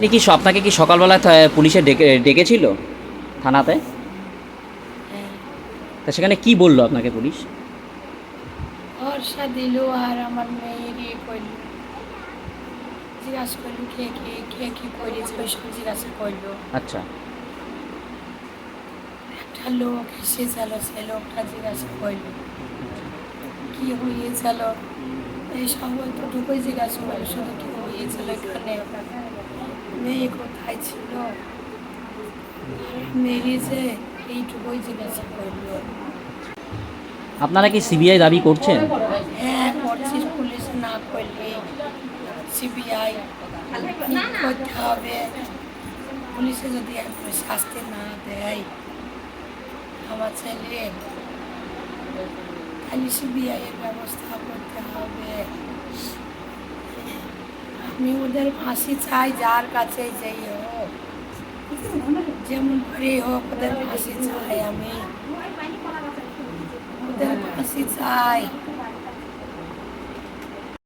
কি আপনাকে কি সকালবেলা পুলিশে ডেকে ডেকেছিল থানাতে? হ্যাঁ। তা সেখানে কি বলল আপনাকে পুলিশ? ভরসা দিল আর আমার মেয়ের ইয়ে করল জিজ্ঞাসা করল কে কে কে কি করেছে? ওইসব জিজ্ঞাসা করল। আচ্ছা। একটা লোক এসেছিল সে লোকটা জিজ্ঞাসা করল কি তো জিজ্ঞাসা করল শুধু কি হয়েছিল এখানে? মেয়ে কোথায় ছিল? মেরিয়েছে এইটুকুই জিজ্ঞাসা করল। আপনারা কি সিবিআই দাবি করছেন? হ্যাঁ করছিস পুলিশ না করলে সিবিআই করতে হবে? পুলিশে যদি শাস্তি না দেয় আমার ছেলে খালি সিবিআই এর ব্যবস্থা করতে হবে। আমি ওদের ফাঁসি চাই, যার কাছে যেই হোক, যেমন করে হোক, ওদের ফাঁসি চাই আমি। ওদের ফাঁসি চাই।